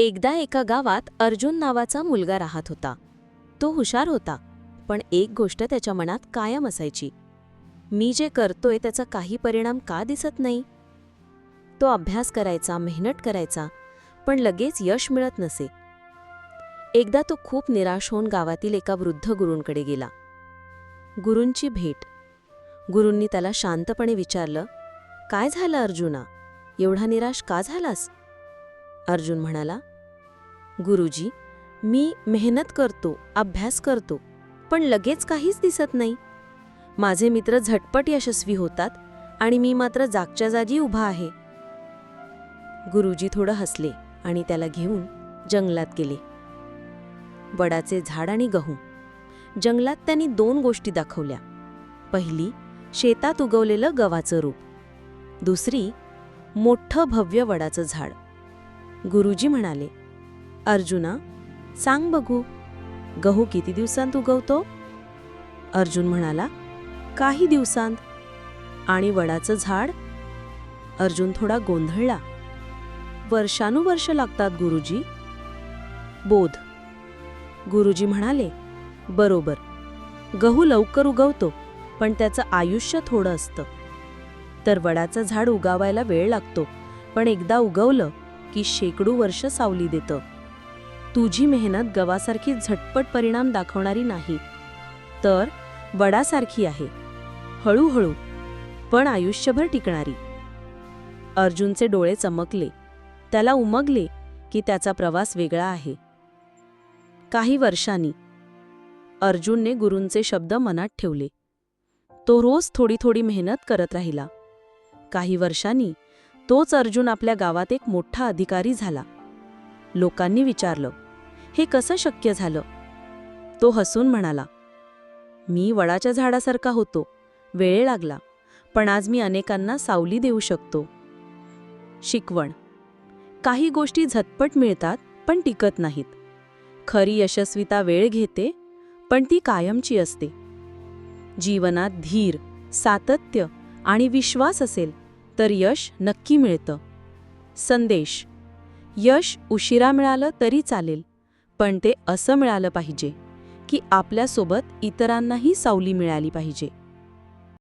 एकदा एका गावात अर्जुन नावाचा मुलगा राहत होता. तो हुशार होता पण एक गोष्ट त्याच्या मनात कायम असायची. मी जे करतोय त्याचा काही परिणाम का दिसत नाही? तो अभ्यास करायचा मेहनत करायचा पण लगेच यश मिळत नसे. एकदा तो खूप निराश होऊन गावातील एका वृद्ध गुरूंकडे गेला. गुरूंची भेट. गुरूंनी त्याला शांतपणे विचारलं काय झालं अर्जुना? एवढा निराश का झालास? अर्जुन म्हणाला गुरुजी मी मेहनत करतो अभ्यास करतो पण लगेच काहीच दिसत नाही. माझे मित्र झटपट यशस्वी होतात आणि मी मात्र जागच्या जागी उभा आहे. गुरुजी थोडं हसले आणि त्याला घेऊन जंगलात गेले. वडाचे झाड आणि गहू. जंगलात त्यांनी दोन गोष्टी दाखवल्या. पहिली शेतात उगवलेलं गव्हाचं रूप. दुसरी मोठं भव्य वडाचं झाड. गुरुजी म्हणाले अर्जुना सांग बघू गहू किती दिवसांत उगवतो? अर्जुन म्हणाला काही दिवसांत. आणि वडाचं झाड? अर्जुन थोडा गोंधळला. वर्षानुवर्ष लागतात गुरुजी. बोध. गुरुजी म्हणाले बरोबर गहू लवकर उगवतो पण त्याचं आयुष्य थोडं असतं. तर वडाचं झाड उगावायला वेळ लागतो पण एकदा उगवलं की शेकडो वर्ष सावली देतं. तुझी मेहनत गवासारखी झटपट परिणाम दाखवणारी नाही. तर वडासारखी आहे. हळूहळू. पण आयुष्यभर टिकणारी. अर्जुनचे डोळे चमकले. त्याला उमगले की त्याचा प्रवास वेगळा आहे. काही वर्षांनी अर्जुनने गुरूंचे शब्द मनात ठेवले. तो रोज थोडी थोडी मेहनत करत राहिला. काही वर्षांनी तोच अर्जुन आपल्या गावात एक मोठा अधिकारी झाला. लोकांनी विचारलं हे कसं शक्य झालं? तो हसून म्हणाला मी वडाच्या झाडासारखा होतो. वेळ लागला पण आज मी अनेकांना सावली देऊ शकतो. शिकवण. काही गोष्टी झटपट मिळतात पण टिकत नाहीत. खरी यशस्विता वेळ घेते पण ती कायमची असते. जीवनात धीर सातत्य आणि विश्वास असेल तर यश नक्की मिळतं. संदेश. यश उशिरा मिळालं तरी चालेल पण ते असं मिळालं पाहिजे की आपल्यासोबत इतरांनाही सावली मिळाली पाहिजे.